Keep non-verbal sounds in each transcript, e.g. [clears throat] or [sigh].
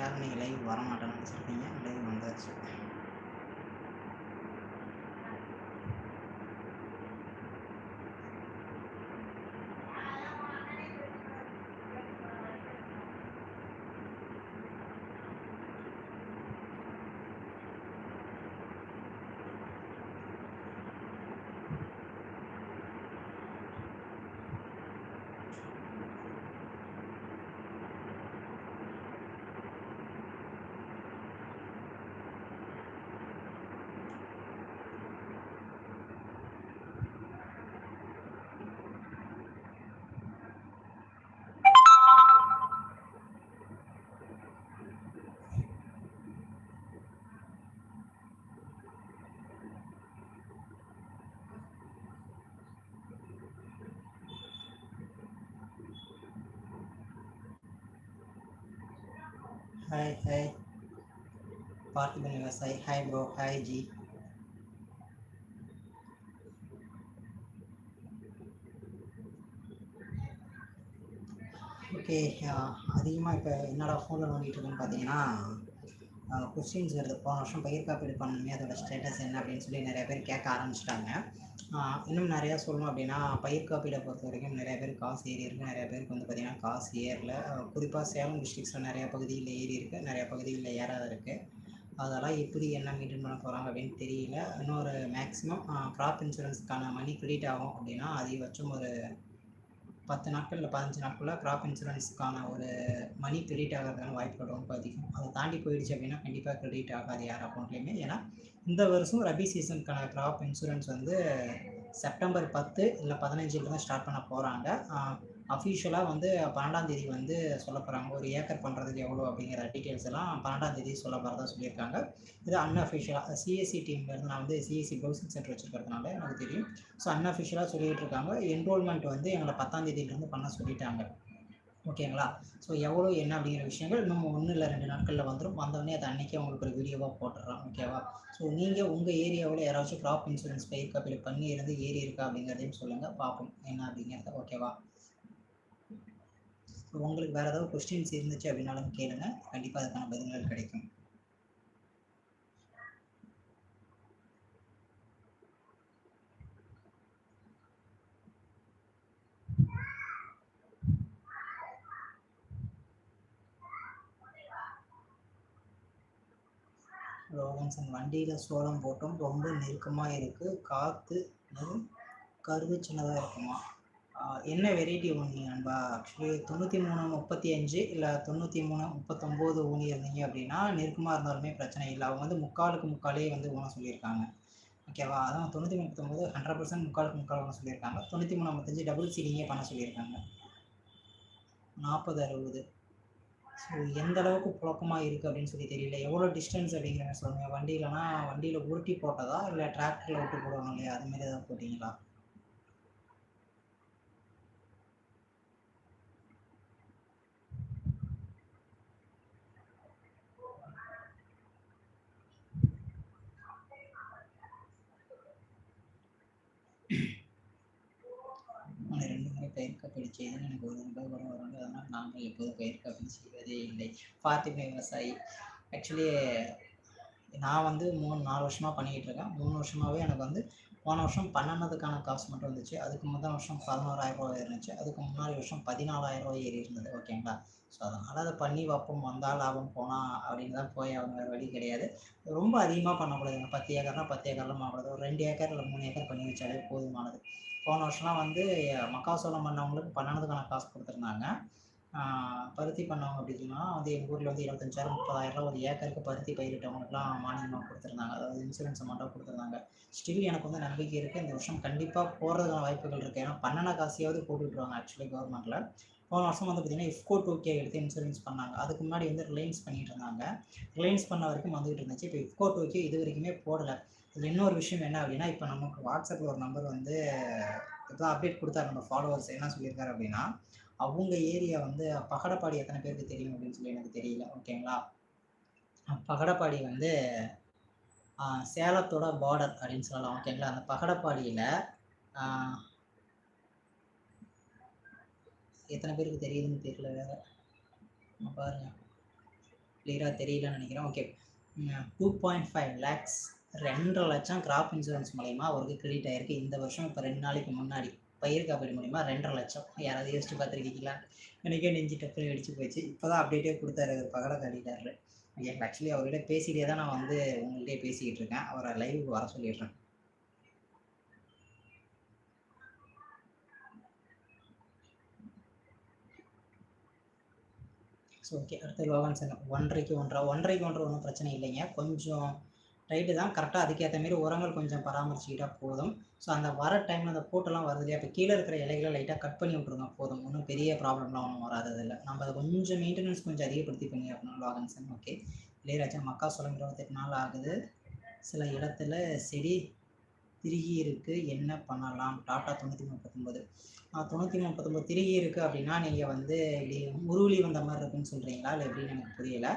யாரும் நீங்கள் லைவ் வரமாட்டேன்னு நினச்சிருக்கீங்க லைவ் வந்தாச்சு. ஹாய் ஹாய் பார்த்திபன் விவசாயி hi bro hi ji okay uh, அதிகமாக இப்போ என்னடா ஃபோனில் நோண்டிகிட்டு இருக்கேன்னு பார்த்தீங்கன்னா கொஸ்டின்ஸ் வருது. போன வருஷம் பயிர் காப்பீடு பண்ணணுமே அதோட ஸ்டேட்டஸ் என்ன அப்படின்னு சொல்லி நிறைய பேர் கேட்க ஆரம்பிச்சிட்டாங்க. இன்னும் நிறையா சொல்லணும் அப்படின்னா பயிர் காப்பீடை பொறுத்த வரைக்கும் நிறைய பேர் காசு ஏறி இருக்குது நிறைய பேருக்கு வந்து பார்த்திங்கன்னா காசு ஏறல. குறிப்பாக சேலம் டிஸ்ட்ரிக்ஸில் நிறைய பகுதியில் ஏறி இருக்குது நிறைய பகுதிகளில் ஏறாத இருக்குது அதெல்லாம் எப்படி என்ன மெயின்டைன் பண்ண போகிறாங்க அப்படின்னு தெரியல. இன்னொரு மேக்ஸிமம் க்ராப் இன்சூரன்ஸுக்கான மணி கிரெடிட் ஆகும் அப்படின்னா அதிகபட்சம் ஒரு பத்து நாட்கள் இல்லை பதினஞ்சு நாட்களில் க்ராப் இன்சூரன்ஸுக்கான ஒரு மணி கிரெடிட் ஆகிறதுக்கான வாய்ப்புகள் ரொம்ப அதிகம். அதை தாண்டி போயிடுச்சு அப்படின்னா கண்டிப்பாக கிரெடிட் ஆகாது யார் அக்கௌண்ட்லேயுமே ஏன்னா இந்த வருஷம் ரபி சீசனுக்கான க்ராப் இன்சூரன்ஸ் வந்து செப்டம்பர் பத்து இல்லை பதினஞ்சுலேருந்து ஸ்டார்ட் பண்ண போகிறாங்க அஃபிஷியலாக வந்து பன்னெண்டாம் தேதி வந்து சொல்ல போகிறாங்க ஒரு ஏக்கர் பண்ணுறதுக்கு எவ்வளோ அப்படிங்கிற டீட்டெயில்ஸ் எல்லாம் பன்னெண்டாம் தேதி சொல்ல போகிறதா சொல்லியிருக்காங்க. இது அன்அஃபிஷியலாக சிஎஸ்சி டீம்லேருந்து நான் வந்து சிஎஸ்சி ப்ரௌசிங் சென்டர் வச்சுருக்கிறதுனால எனக்கு தெரியும். ஸோ அன்அஃபிஷியலாக சொல்லிகிட்டு இருக்காங்க. என்ரோல்மெண்ட் வந்து எங்களை பத்தாம் தேதியிலேருந்து பண்ண சொல்லிட்டாங்க. ஓகேங்களா? ஸோ எவ்வளோ என்ன அப்படிங்கிற விஷயங்கள் இன்னும் ஒன்று இல்லை ரெண்டு நாட்களில் வந்துடும் வந்தோடனே அதை அன்றைக்கே உங்களுக்கு ஒரு வீடியோவாக போட்டுடுறோம் ஓகேவா ஸோ நீங்கள் உங்கள் ஏரியாவில் யாராச்சும் க்ராப் இன்சூரன்ஸ் பயிர் காப்பீடு பண்ணி இருந்து ஏறி இருக்கா அப்படிங்கிறதையும் சொல்லுங்கள் பார்ப்போம். என்ன அப்படிங்கிறத. ஓகேவா ஸோ உங்களுக்கு வேறு ஏதாவது கொஸ்டின்ஸ் இருந்துச்சு அப்படின்னாலும் கேளுங்க. கண்டிப்பாக அதுக்கான பதில்கள் கிடைக்கும். ரோகன்சன் வண்டியில் சோளம் போட்டோம். ரொம்ப நெருக்கமாக இருக்குது காற்று கருவு சின்னதாக இருக்குமா? என்ன வெரைட்டி ஊனி நண்பா ஆக்சுவலி தொண்ணூற்றி மூணு முப்பத்தி அஞ்சு இல்லை தொண்ணூற்றி மூணு முப்பத்தொம்போது ஊனி இருந்தீங்க அப்படின்னா நெருக்கமாக இருந்தாலுமே பிரச்சனை இல்லை. அவங்க வந்து முக்காலுக்கு முக்காலே வந்து ஊன சொல்லியிருக்காங்க. ஓகேவா அதான் தொண்ணூற்றி முப்பத்தொம்போது ஹண்ட்ரட் பர்சன்ட் முக்காலுக்கு முக்கால் ஊன சொல்லியிருக்காங்க. தொண்ணூற்றி மூணு ஐம்பத்தஞ்சு டபுள் சீலிங்கே பண்ண சொல்லியிருக்காங்க. நாற்பது அறுபது. ஸோ எந்த அளவுக்கு புழக்கமாக இருக்குது அப்படின்னு சொல்லி தெரியல. எவ்வளோ டிஸ்டன்ஸ் அப்படிங்கிற சொல்லுங்கள் வண்டியிலனா வண்டியில் உருட்டி போட்டதா? இல்லை டிராக்டரில் விட்டு போடுவாங்க இல்லையா? அதுமாரி ஏதாவது போட்டிங்களா நான் ரெண்டு முறை பயிர் எனக்கு ஒரு ரூபாய் கூட வரும் அதனால் நாங்கள் எப்போதும் பயிர் காப்பீடு செய்வதே இல்லை. பார்த்திப விவசாயி. ஆக்சுவலி நான் வந்து மூணு நாலு வருஷமாக பண்ணிக்கிட்டு இருக்கேன். மூணு வருஷமாகவே எனக்கு வந்து போன வருஷம் பன்னெண்டுக்கான காசு மட்டும் வந்துச்சு அதுக்கு முதல் வருஷம் பதினோராயிரம் ரூபாய் இருந்துச்சு அதுக்கு முன்னாடி வருஷம் பதினாலாயிரம் ரூபாய் ஏறி இருந்தது. ஓகேங்களா ஸோ அதனால் அதை பண்ணி வைப்போம். வந்தால் லாபம் போனால் அப்படின்னு தான் போய் அவங்க வேறு வழி கிடையாது. ரொம்ப அதிகமாக பண்ணக்கூடாதுங்க பத்து ஏக்கர்னால் பத்து ஏக்கர்லாம் பண்ணக்கூடாது. ஒரு ரெண்டு ஏக்கர் இல்லை மூணு ஏக்கர் பண்ணி வச்சாலே போதுமானது. போன வருஷம்லாம் வந்து மக்காசோளம் பண்ணவங்களுக்கு பன்னெண்டுக்கான காசு கொடுத்துருந்தாங்க. பருத்தி பண்ணவங்க அப்படி சொன்னால் வந்து எங்கள் ஊரில் வந்து இருபத்தஞ்சாயிரம் முப்பதாயிரம் ஒரு ஏக்கருக்கு பருத்தி பயிரிட்டவங்களுக்குலாம் மானியமாக கொடுத்துருந்தாங்க. அதாவது இன்சூரன்ஸ் அமௌண்ட்டாக கொடுத்துருந்தாங்க. ஸ்டில் எனக்கு வந்து நம்பிக்கை இருக்குது இந்த வருஷம் கண்டிப்பாக போகிறதுக்கான வாய்ப்புகள் இருக்குது ஏன்னா பன்னெண்டு காசியாவது போட்டுவிட்ருவாங்க ஆக்சுவலி கவர்மெண்ட்டில் போன வருஷம் வந்து பார்த்தீங்கன்னா இஃப்கோ டூகே எடுத்து இன்சூரன்ஸ் பண்ணாங்க. அதுக்கு முன்னாடி வந்து ரிலையன்ஸ் பண்ணிகிட்டு இருந்தாங்க. ரிலையன்ஸ் பண்ண வரைக்கும் வந்துகிட்டு இருந்துச்சு. இப்போ இஃப்கோ டூகே இது வரைக்குமே போடலை. இன்னொரு விஷயம் என்ன அப்படின்னா இப்போ நமக்கு வாட்ஸ்அப்பில் ஒரு நம்பர் வந்து இப்போ அப்டேட் கொடுத்தாரு நம்ம ஃபாலோவர்ஸ் என்ன சொல்லியிருக்காரு அப்படின்னா அவங்க ஏரியா வந்து பகடப்பாடி எத்தனை பேருக்கு தெரியும் அப்படின்னு சொல்லி எனக்கு தெரியல ஓகேங்களா பகடப்பாடி வந்து சேலத்தோட பார்டர் அப்படின்னு சொல்லலாம் ஓகேங்களா அந்த பகடப்பாடியில் எத்தனை பேருக்கு தெரியுதுன்னு தெரியல வேறு. பாருங்க. கிளியராக தெரியலன்னு நினைக்கிறேன் okay two point five lakhs ரெண்டரை லட்சம் கிராப் இன்சூரன்ஸ் மூலயமா அவருக்கு கிரெடிட் ஆயிருக்கு. இந்த வருஷம் இப்போ ரெண்டு நாளைக்கு முன்னாடி பயிர் காப்பீடு மூலிமா ரெண்டரை லட்சம். யாராவது யோசிச்சு பார்த்துருக்கீங்களா? எனக்கே நெஞ்சு டப்பு அடிச்சு போச்சு. இப்போ தான் அப்டேட்டே கொடுத்தாரு. பகல காட்டிட்டாரு. எனக்கு ஆக்சுவலி அவர்கிட்ட பேசிகிட்டே தான் நான் வந்து உங்கள்கிட்டயே பேசிக்கிட்டு இருக்கேன். அவரை லைவுக்கு வர சொல்லிடுறேன். ஸோ ஓகே அடுத்து லோகன் சார் ஒன்றரைக்கு ஒன்றரை ஒன்றரைக்கு ஒன்றரை ஒன்றும் பிரச்சனை இல்லைங்க. கொஞ்சம் ரைட்டு தான் கரெக்டாக அதுக்கேற்ற மாரி உரங்கள் கொஞ்சம் பராமரிச்சுக்கிட்டா போதும். ஸோ அந்த வர டைமில் அந்த போட்டெல்லாம் வருது இல்லையா? இப்போ கீழே இருக்கிற இலைகளை லைட்டாக கட் பண்ணி விட்ருங்க போதும். ஒன்றும் பெரிய ப்ராப்ளம்லாம் ஒன்றும் வராது இல்லை நம்ம அதை கொஞ்சம் மெயின்டெனன்ஸ் கொஞ்சம் அதிகப்படுத்தி பண்ணி அப்படின்னா லாகன்சன் சார். ஓகே இளையராஜா மக்கா சோளம் இருபத்தெட்டு நாள் ஆகுது. சில இடத்துல செடி திருகி இருக்குது என்ன பண்ணலாம்? டாட்டா தொண்ணூற்றி முப்பத்தொம்போது தொண்ணூற்றி முப்பத்தொம்போது திருகி இருக்குது அப்படின்னா நீங்கள் வந்து இப்படி உருளி வந்த மாதிரி இருக்குன்னு சொல்கிறீங்களா இல்லை எப்படின்னு எனக்கு புரியலை.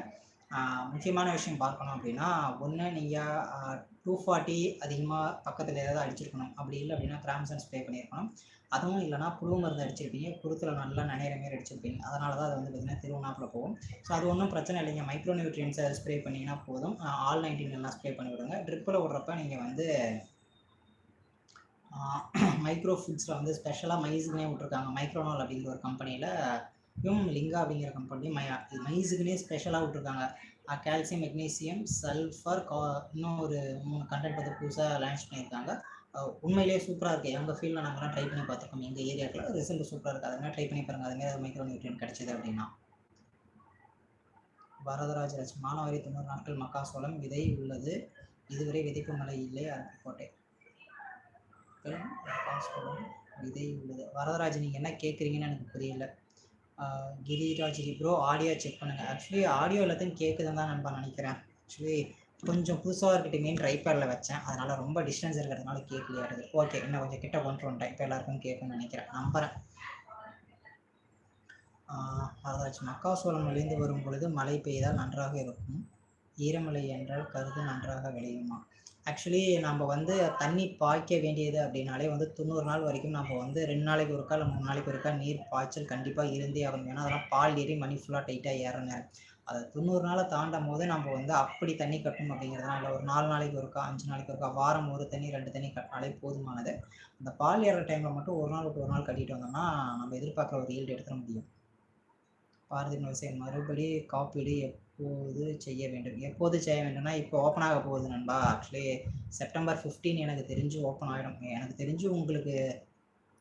முக்கியமான விஷயம் பார்க்கணும் அப்படின்னா ஒன்று நீங்கள் டூ ஃபார்ட்டி அதிகமாக பக்கத்தில் ஏதாவது அடிச்சிருக்கணும். அப்படி இல்லை அப்படின்னா கிராம்சன்ஸ் ஸ்ப்ரே பண்ணியிருக்கணும் அதுவும் இல்லைனா புழு மருந்து அடிச்சிருப்பீங்க. குருத்தில் நல்லா நினைற மாரி அடிச்சிருப்பீங்க. அதனால தான் அது வந்து பார்த்திங்கன்னா திருவண்ணாப்பில் போகும். ஸோ அது ஒன்றும் பிரச்சனை இல்லைங்க. மைக்ரோ நியூட்ரியன்ஸை ஸ்ப்ரே பண்ணிங்கன்னா போதும். ஆல் நைன்டீன் எல்லாம் ஸ்ப்ரே பண்ணி விடுங்க. ட்ரிப்பில் விட்றப்ப நீங்கள் வந்து மைக்ரோ ஃபுட்ஸில் [clears throat] வந்து ஸ்பெஷலாக மைஸ்னே விட்ருக்காங்க மைக்ரோனால் அப்படிங்கிற ஒரு கம்பெனியில் ஹியூம் லிங்கா அப்படிங்கிற கம்பெனி மை மைஸுக்குனே ஸ்பெஷலாக விட்ருக்காங்க கால்சியம் மெக்னீசியம் சல்ஃபர் கா இன்னும் ஒரு மூணு கண்டென்ட் வந்து புதுசாக லான்ச் பண்ணியிருக்காங்க. உண்மையிலேயே சூப்பராக இருக்குது எங்கள் ஃபீல்டில் நாங்கள்லாம் ட்ரை பண்ணி பார்த்துருக்கோம். எங்கள் ஏரியாவில் ரிசல்ட் சூப்பராக இருக்குது அதனால் ட்ரை பண்ணி பாருங்கள் அதுமாதிரி மைக்ரோ நியூட்ரியன் கிடச்சிது அப்படின்னா. வரதராஜ ராஜ் மானாவாரி தொண்ணூறு நாட்கள் மக்காசோளம் விதை உள்ளது. இதுவரை விதைப்பு மழை இல்லை. அருப்புக்கோட்டை மக்காசோளம் விதை உள்ளது. வரதராஜ் நீங்கள் என்ன கேட்குறீங்கன்னு எனக்கு புரியல. கிரிராஜ் ப்ரோ ஆடியோ செக் பண்ணுங்கள் ஆக்சுவலி ஆடியோ எல்லாத்தையும் கேட்குதுன்னு தான் நான் நினைக்கிறேன். ஆக்சுவலி கொஞ்சம் புதுசாக இருக்கட்டுமே ட்ரைபேடில் வச்சேன். அதனால் ரொம்ப டிஸ்டன்ஸ் இருக்கிறதுனால கேட்கலையாடுது ஓகே இன்னும் கொஞ்சம் கிட்ட கொண்டு வந்துட்டேன் இப்போ எல்லாருக்கும் கேட்கணும்னு நினைக்கிறேன். நம்புகிறேன் அதாச்சும் மக்காசோளம் விளைந்து வரும் பொழுது மழை பெய்தால் நன்றாக இருக்கும். ஈரமலை என்றால் கருது நன்றாக விளையுமா? ஆக்சுவலி நம்ம வந்து தண்ணி பாய்க்க வேண்டியது அப்படின்னாலே வந்து தொண்ணூறு நாள் வரைக்கும் நம்ம வந்து ரெண்டு நாளைக்கு ஒருக்கா இல்லை மூணு நாளைக்கு ஒருக்கா நீர் பாய்ச்சல் கண்டிப்பாக இருந்தே ஆகணும். ஏன்னா அதெல்லாம் பால் ஏறி மணி ஃபுல்லாக டைட்டாக ஏறுங்க அதை தொண்ணூறு நாளை தாண்டும் போது நம்ம வந்து அப்படி தண்ணி கட்டணும் அப்படிங்கிறதுனால ஒரு நாலு நாளைக்கு ஒருக்கா அஞ்சு நாளைக்கு ஒருக்கா வாரம் ஒரு தண்ணி ரெண்டு தண்ணி கட்டினாலே போதுமானது. அந்த பால் ஏற டைமில் மட்டும் ஒரு நாள் விட்டு ஒரு நாள் கட்டிட்டு வந்தோம்னா நம்ம எதிர்பார்க்குற ஒரு ஈல்டு எடுத்துட முடியும். பாரதி விவசாயம் மறுபடி காப்பீடு எப்போது செய்ய வேண்டும்? எப்போது செய்ய வேண்டும்னா இப்போ ஓப்பன் ஆக போகுது நண்பா. ஆக்சுவலி செப்டம்பர் ஃபிஃப்டீன் எனக்கு தெரிஞ்சு ஓப்பன் ஆகிடும் எனக்கு தெரிஞ்சு உங்களுக்கு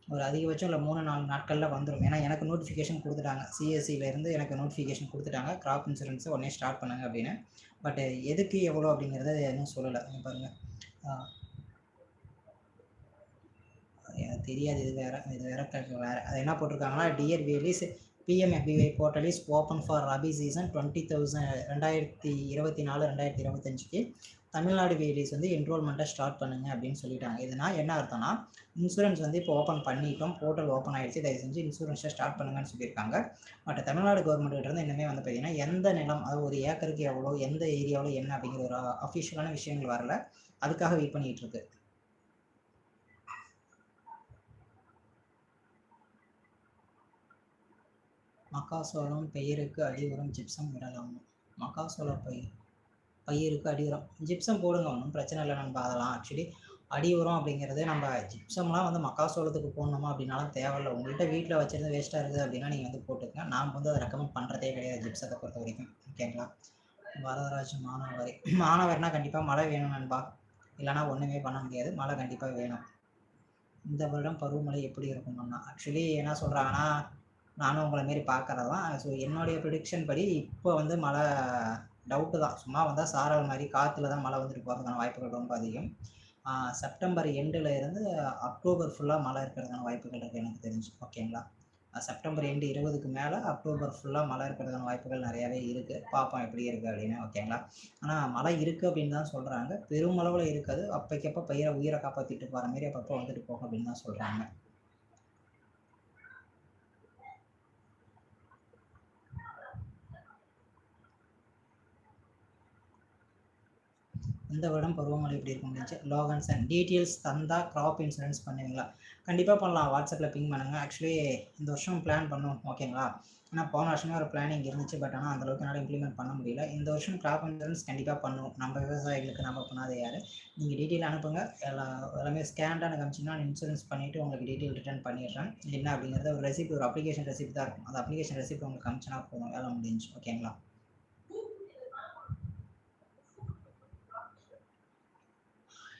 ஒரு அதிகபட்சம் இல்லை மூணு நாலு நாட்களில் வந்துடும் ஏன்னா எனக்கு நோட்டிஃபிகேஷன் கொடுத்துட்டாங்க. சிஎஸ்சியிலேருந்து எனக்கு நோட்டிஃபிகேஷன் கொடுத்துட்டாங்க. கிராப் இன்சூரன்ஸை உடனே ஸ்டார்ட் பண்ணுங்க அப்படின்னு. பட் எதுக்கு எவ்வளோ அப்படிங்கிறத எதுவும் சொல்லலை. பாருங்கள் எனக்கு தெரியாது. இது வேறு இது வேறு வேறு. அது என்ன போட்டிருக்காங்கன்னா dear வேலிஸ் PMFBI portal is open for rabi season twenty thousand ரெண்டாயிரத்தி இருபத்தி நாலு ரெண்டாயிரத்தி இருபத்தஞ்சிக்கு தமிழ்நாடு வேலிஸ் வந்து என்ரோல்மெண்ட்டை ஸ்டார்ட் பண்ணுங்க அப்படின்னு சொல்லிட்டாங்க. இதனால் என்ன அர்த்தம்னா இன்சூரன்ஸ் வந்து இப்போ ஓப்பன் பண்ணிட்டோம் போர்ட்டல் ஓப்பன் ஆயிடுச்சு தயவு செஞ்சு இன்சூரன்ஸை ஸ்டார்ட் பண்ணுங்கன்னு சொல்லியிருக்காங்க. பட் தமிழ்நாடு கவர்மெண்ட்கிட்ட இருந்து இன்னுமே வந்து பார்த்தீங்கன்னா எந்த நிலம் அது ஒரு ஏக்கருக்கு எவ்வளோ எந்த ஏரியாவில் என்ன அப்படிங்கிற ஒரு அஃபிஷியலான விஷயங்கள் வரல. அதுக்காக வெயிட் பண்ணிகிட்டு இருக்கு. மக்காசோளம் பெயருக்கு அடி உரம் ஜிப்சம் விடலாமா மக்காசோள பயிர் பயிருக்கு அடி உரம் ஜிப்சம் போடுங்க ஒன்றும் பிரச்சனை இல்லை நம்ம அதெல்லாம் ஆக்சுவலி அடி உரம் அப்படிங்கிறது நம்ம ஜிப்சம்லாம் வந்து மக்காசோளத்துக்கு போடணுமா அப்படின்னாலும் தேவையில்லை உங்கள்கிட்ட வீட்டில் வச்சுருந்து வேஸ்ட்டாக இருக்குது அப்படின்னா நீங்கள் வந்து போட்டுக்கங்க. நான் வந்து அதை ரெக்கமெண்ட் பண்ணுறதே கிடையாது ஜிப்சத்தை பொறுத்த வரைக்கும். ஓகேங்களா வரதராஜ் மாணவர் மாணவர்னா கண்டிப்பாக மழை வேணும் நண்பா. இல்லைனா ஒன்றுமே பண்ண முடியாது. மழை கண்டிப்பாக வேணும். இந்த வருடம் பருவமழை எப்படி இருக்கும்னா ஆக்சுவலி என்ன சொல்கிறாங்கன்னா நானும் உங்களை மாரி பார்க்கறது தான் ஸோ என்னுடைய ப்ரிடிக்ஷன் படி இப்போ வந்து மழை டவுட்டு தான். சும்மா வந்தால் சாரல் மாதிரி காற்றுல தான் மழை வந்துட்டு போகிறதுக்கான வாய்ப்புகள் ரொம்ப அதிகம். செப்டம்பர் எண்டில் இருந்து அக்டோபர் ஃபுல்லாக மழை இருக்கிறதுக்கான வாய்ப்புகள் இருக்குது எனக்கு தெரிஞ்சு. ஓகேங்களா செப்டம்பர் எண்டு இருபதுக்கு மேலே அக்டோபர் ஃபுல்லாக மழை இருக்கிறதுக்கான வாய்ப்புகள் நிறையாவே இருக்குது பார்ப்போம் எப்படி இருக்குது அப்படின்னு. ஓகேங்களா ஆனால் மழை இருக்குது அப்படின்னு தான் சொல்கிறாங்க பெருமளவில் இருக்காது. அப்போக்கப்போ பயிரை உயிரை காப்பாற்றிட்டு போகிற மாதிரி அப்பப்போ வந்துட்டு போகும் அப்படின்னு தான் சொல்கிறாங்க இந்த வருடம் பருவமழை எப்படி இருக்கும் இருந்துச்சு லோகன்ஸ் அண்ட் டீட்டெயில்ஸ் தந்தால் க்ராப் இன்சூரன்ஸ் பண்ணுவீங்களா? கண்டிப்பாக பண்ணலாம். வாட்ஸ்அப்பில் பிங் பண்ணுங்கள் ஆக்சுவலி இந்த வருஷம் பிளான் பண்ணோம். ஓகேங்களா ஆனால் போன வருஷமே ஒரு பிளானிங் இருந்துச்சு. பட் ஆனால் அந்தளவுக்கு என்னால் இம்ப்ளிமெண்ட் பண்ண முடியல. இந்த வருஷம் கிராப் இன்சூரன்ஸ் கண்டிப்பாக பண்ணுவோம். நம்ம விவசாயிகளுக்கு நம்ம பண்ணாத யார்? நீங்கள் டீட்டெயில் அனுப்புங்க. எல்லா எல்லாமே ஸ்கேண்டாக எனக்கு அனுப்பிச்சிங்கன்னா இன்சூரன்ஸ் பண்ணிவிட்டு உங்களுக்கு டீட்டெயில் ரிட்டர்ன் பண்ணிடுறேன். என்ன அப்படிங்கிறது ஒரு ரெசிப்ட் ஒரு அப்ளிகேஷன் ரெசிப்ட் தான் இருக்கும். அந்த அப்ளிகேஷன் ரெசிப்ட் உங்களுக்கு அனுப்பிச்சினா போதும். வேலை முடிஞ்சு ஓகேங்களா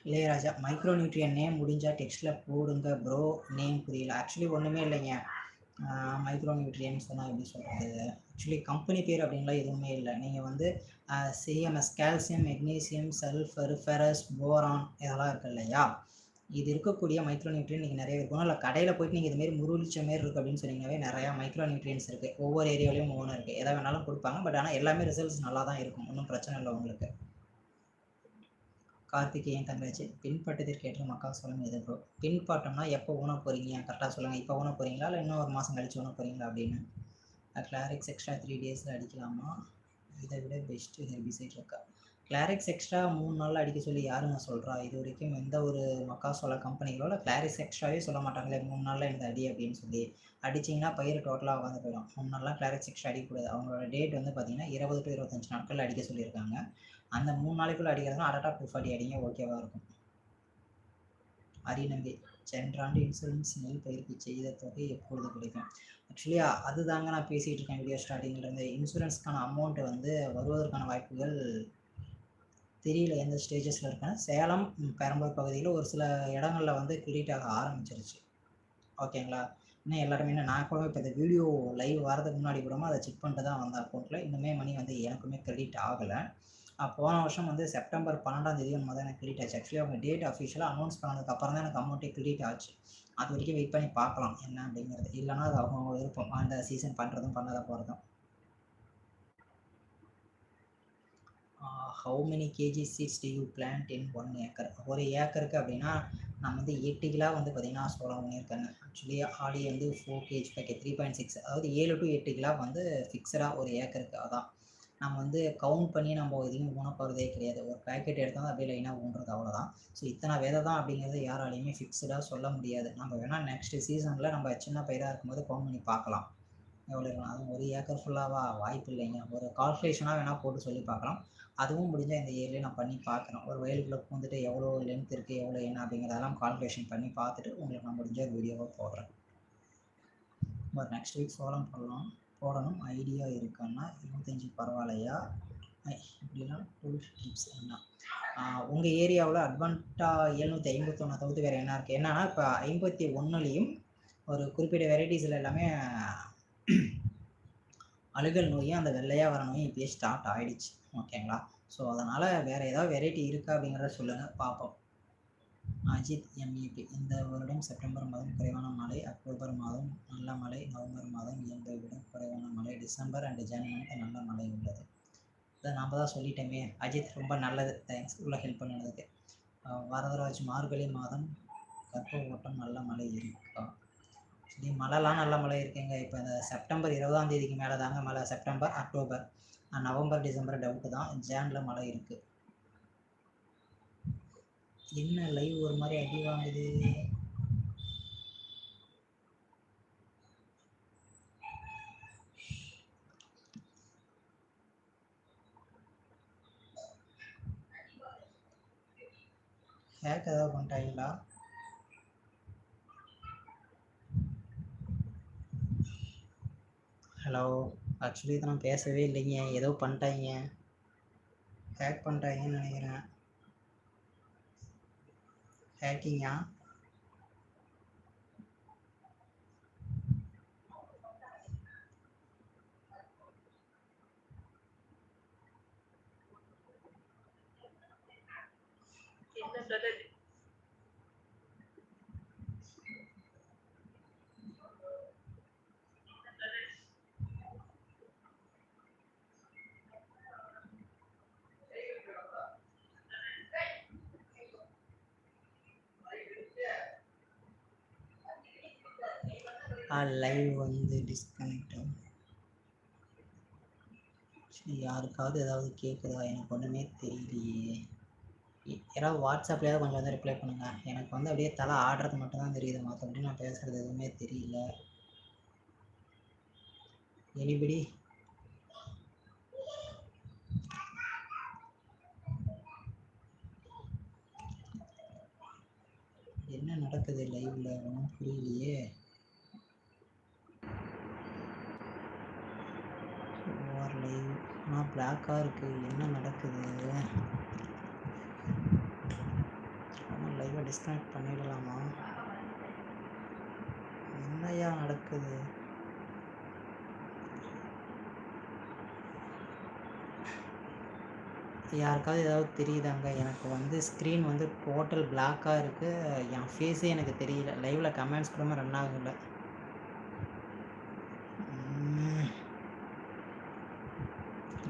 இளையராஜா மைக்ரோ நியூட்ரியன் நேம் முடிஞ்சால் டெக்ஸ்ட்டில் போடுங்க ப்ரோ நேம் புரியல. ஆக்சுவலி ஒன்றுமே இல்லைங்க. மைக்ரோ நியூட்ரியன்ஸ் சொன்னால் எப்படி சொல்கிறது ஆக்சுவலி கம்பெனி பேர் அப்படின்லாம் எதுவுமே இல்லை. நீங்கள் வந்து CMS calcium magnesium sulphur ferrous boron இதெல்லாம் இருக்குது இல்லையா? இது இருக்கக்கூடிய மைக்ரோ நியூட்ரியன் நீங்கள் நிறைய இருக்கும் இல்லை கடையில் போயிட்டு நீங்கள் இதுமாரி முருளிச்ச மாரி இருக்குது அப்படின்னு சொன்னீங்கன்னாவே நிறையா மைக்ரோ நியூட்ரியன்ஸ் இருக்குது ஒவ்வொரு ஏரியாவிலையும் ஒவ்வொன்று இருக்குது எதை வேணாலும் கொடுப்பாங்க. பட் ஆனால் எல்லாமே ரிசல்ட்ஸ் நல்லா தான் இருக்கும். ஒன்றும் பிரச்சனை இல்லை உங்களுக்கு. கார்த்திகேயன் தங்கச்சி பின்பற்றத்திற்கு ஏற்ற மக்கள் சொல்லுங்க எது ப்ரோ பின்பாட்டம்னா எப்போ ஊன போகிறீங்க கரெக்டாக சொல்லுங்கள் இப்போ ஊன போகிறீங்களா இல்லை இன்னும் ஒரு மாதம் கழிச்சு ஊன போகிறீங்களா அப்படின்னு? கிளாரிக்ஸ் எக்ஸ்ட்ரா த்ரீ டேஸில் அடிக்கலாமா? இதை விட பெஸ்ட்டு ஹெர்பிசைட் இருக்கா. கிளாரிக்ஸ் எக்ஸ்ட்ரா மூணு நாளில் அடிக்க சொல்லி யாருங்க சொல்கிறா இது வரைக்கும் எந்த ஒரு மக்கா சோள கம்பெனிகளோ இல்லை கிளாரிக்ஸ் எக்ஸ்ட்ராவே சொல்ல மாட்டாங்களே மூணு நாளில் இந்த அடி அப்படின்னு சொல்லி. அடிச்சிங்கன்னா பயிர் டோட்டலாக வந்து போயிடும். மூணு நாள்லாம் கிளாரிக்ஸ் எக்ஸ்ட்ரா அடிக்கக்கூடாது. அவங்களோட டேட் வந்து பார்த்தீங்கன்னா இருபது டு இருபத்தஞ்சு நாட்கள் அடிக்க சொல்லியிருக்காங்க. அந்த மூணு நாளைக்குள்ளே அடிக்கிறதுனா அடட்டா டூ ஃபார்ட்டி அடிங்க ஓகேவாக இருக்கும். அரிநம்பி சென்றாண்டு இன்சூரன்ஸ் நெல் பயிர்ப்பு செய்த தொகை எப்பொழுது கிடைக்கும்? ஆக்சுவலி அதுதாங்க நான் பேசிகிட்டு இருக்கேன் வீடியோ ஸ்டார்டிங்லேருந்து இன்சூரன்ஸ்க்கான அமௌண்ட்டு வந்து வருவதற்கான வாய்ப்புகள் தெரியல எந்த ஸ்டேஜஸில் இருக்கேன் சேலம் பெரம்பூர் பகுதியில் ஒரு சில இடங்களில் வந்து கிரெடிட் ஆக ஆரம்பிச்சிருச்சு. ஓகேங்களா இன்னும் எல்லாருமே என்ன நான் கூட இப்போ இந்த வீடியோ லைவ் வரதுக்கு முன்னாடி கூடமா அதை செக் பண்ணிட்டு தான் வந்த அக்கௌண்ட்டில் இன்னுமே மணி வந்து எனக்குமே கிரெடிட் ஆகலை. போன வருஷம் வந்து செப்டம்பர் பன்னெண்டாம் தேதி ஒன்று தான் எனக்கு கிரெடிட் ஆச்சு. ஆக்சுவலி அவங்க டேட் அஃபிஷியலாக அனௌன்ஸ் பண்ணதுக்கு அப்புறம் தான் எனக்கு அமௌண்ட்டே கிரெடிட் ஆச்சு. அது வரைக்கும் வெயிட் பண்ணி பார்க்கலாம் என்ன அப்படிங்கிறது. இல்லைனா அது அவங்க விருப்பம். அந்த சீசன் பண்ணுறதும் பண்ணாத போகிறதும் how many KG seeds do you plant in one acre ஒரு ஏக்கருக்கு அப்படின்னா நம்ம வந்து எட்டு கிலோ வந்து பார்த்திங்கன்னா சோளம் பண்ணியிருக்காங்க ஆக்சுவலி ஆடி வந்து four KG packet three point six அதாவது ஏழு டு எட்டு கிலோ வந்து ஃபிக்ஸடாக ஒரு ஏக்கருக்கு அதான். நம்ம வந்து கவுண்ட் பண்ணி நம்ம எதையும் ஊன போகிறதே கிடையாது. ஒரு பேக்கெட் எடுத்தால் அப்படியே லைனாக ஊன்றது அவ்வளோதான் ஸோ இத்தனை விதை தான் அப்படிங்கிறது யாராலையுமே ஃபிக்ஸ்டாக சொல்ல முடியாது. நம்ம வேணால் நெக்ஸ்ட் சீசனில் நம்ம சின்ன பயிராக இருக்கும்போது கவுண்ட் பண்ணி பார்க்கலாம். எவ்வளோ இருக்கலாம் அதுவும் ஒரு ஏக்கர் ஃபுல்லாவா வாய்ப்பு இல்லைங்க. ஒரு கால்குலேஷனாக வேணால் போட்டு சொல்லி பார்க்கலாம். அதுவும் முடிஞ்சால் இந்த இயர்லேயே நான் பண்ணி பார்க்குறேன். ஒரு வயலுக்குள்ளே பூந்துட்டு எவ்வளோ லென்த் இருக்குது எவ்வளோ என்ன அப்படிங்கிறதெல்லாம் கால்குலேஷன் பண்ணி பார்த்துட்டு உங்களுக்கு நான் முடிஞ்ச ஒரு வீடியோவை போடுறேன். நெக்ஸ்ட் வீக் சோளம் போடலாம். போடணும். ஐடியா இருக்கான்னா இருபத்தஞ்சி பரவாயில்லையா? இப்படிலாம் டூல் டிப்ஸ் என்ன உங்கள் ஏரியாவில் அட்வான்டா எழுநூற்றி ஐம்பத்தொன்று தவிர்த்து வேறு என்ன இருக்குது என்னன்னா இப்போ ஐம்பத்தி ஒன்றுலேயும் ஒரு குறிப்பிட்ட வெரைட்டிஸில் எல்லாமே அழுகல் நோயும் அந்த வெள்ளையாக வர நோயும் இப்போயே ஸ்டார்ட் ஆகிடுச்சு ஓகேங்களா ஸோ அதனால் வேறு ஏதாவது வெரைட்டி இருக்கா அப்படிங்கிறத சொல்லுங்கள் பார்ப்போம் அஜித் எம்இபி இந்த வருடம் செப்டம்பர் மாதம் குறைவான மழை அக்டோபர் மாதம் நல்ல மழை நவம்பர் மாதம் இயல்பை விட குறைவான மழை டிசம்பர் அண்ட் ஜனவரி நல்ல மழை உள்ளது. இதை நாம் தான் சொல்லிட்டோமே. அஜித் ரொம்ப நல்லது. தேங்க்ஸ் உள்ள ஹெல்ப் பண்ணதுக்கு. வரதராஜ் மார்கழி மாதம் கற்ப ஓட்டம் நல்ல மழை இருக்கா? சரி மழைலாம் நல்ல மழை இருக்குங்க. இப்போ இந்த செப்டம்பர் இருபதாம் தேதிக்கு மேலே தாங்க மழை. September October November December doubt தான். ஜேனில் மழை இருக்குது என்ன லைவ் ஒரு மாதிரி அடி வாங்குது? ஹேக் ஏதாவது பண்ணிட்டாங்களா? ஹலோ ஆக்சுவலி இதை நான் பேசவே இல்லைங்க. ஏதோ பண்ணிட்டாங்க. ஹேக் பண்ணிட்டாங்கன்னு நினைக்கிறேன். heading á Gracias. லைவ் வந்து டிஸ்கனெக்ட் ஆகும். சரி யாருக்காவது ஏதாவது கேட்குதா எனக்கு ஒன்றுமே தெரியலையே. யாராவது வாட்ஸ்அப்லேயாவது கொஞ்சம் வந்து ரிப்ளை பண்ணுங்கள் எனக்கு வந்து அப்படியே தலை ஆடுறது மட்டும்தான் தெரியுது. மற்றபடி நான் பேசுகிறது எதுவுமே தெரியல. எனிபடி என்ன நடக்குது லைவ்ல ஒன்றும் புரியலையே. ஓவர் லைவ் ஆனால் பிளாக்காக இருக்குது என்ன நடக்குது? ஆனால் லைவை டிஸ்கனெக்ட் பண்ணிடலாமா? என்னையா நடக்குது? யாருக்காவது ஏதாவது தெரியுதாங்க? எனக்கு வந்து ஸ்க்ரீன் வந்து டோட்டல் பிளாக்காக இருக்குது என் ஃபேஸே எனக்கு தெரியல. லைவில் கமெண்ட்ஸ் கூட ரன் ஆகலை.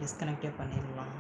டிஸ்கனெக்டே பண்ணிடலாம்.